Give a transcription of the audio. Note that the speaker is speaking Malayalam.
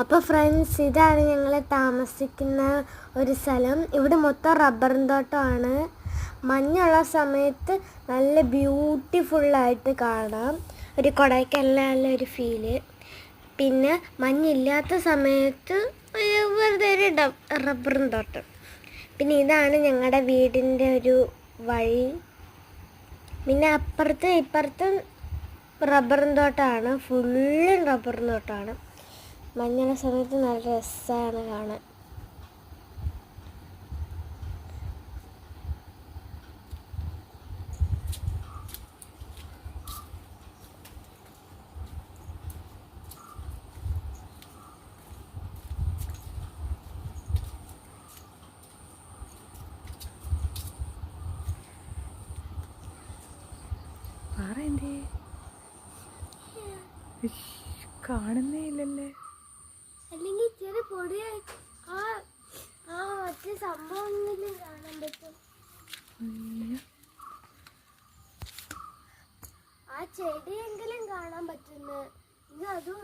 അപ്പോൾ ഫ്രണ്ട്സ് ഇതാണ് ഞങ്ങൾ താമസിക്കുന്ന ഒരു സ്ഥലം. ഇവിടെ മൊത്തം റബ്ബറും തോട്ടമാണ്. മഞ്ഞുള്ള സമയത്ത് നല്ല ബ്യൂട്ടിഫുള്ളായിട്ട് കാണാം. ഒരു കൊടൈക്കനാലിലെ ഒരു ഫീൽ പിന്നെ മഞ്ഞില്ലാത്ത സമയത്ത് വെറുതെ ഒരു റബ്ബറും തോട്ടം. പിന്നെ ഇതാണ് ഞങ്ങളുടെ വീടിന്റെ ഒരു വഴി. പിന്നെ അപ്പുറത്തും ഇപ്പുറത്തും റബ്ബറും തോട്ടമാണ്. ഫുള്ളും റബ്ബറും തോട്ടമാണ്. മഞ്ഞുള്ള സമയത്ത് നല്ല രസമാണ് കാണാൻ. കാണുന്നേ ഇല്ലല്ലേ? ആ ആ. ആ ചെടിയെങ്കിലും കാണാൻ പറ്റുന്നു ഇത് അതുമില്ല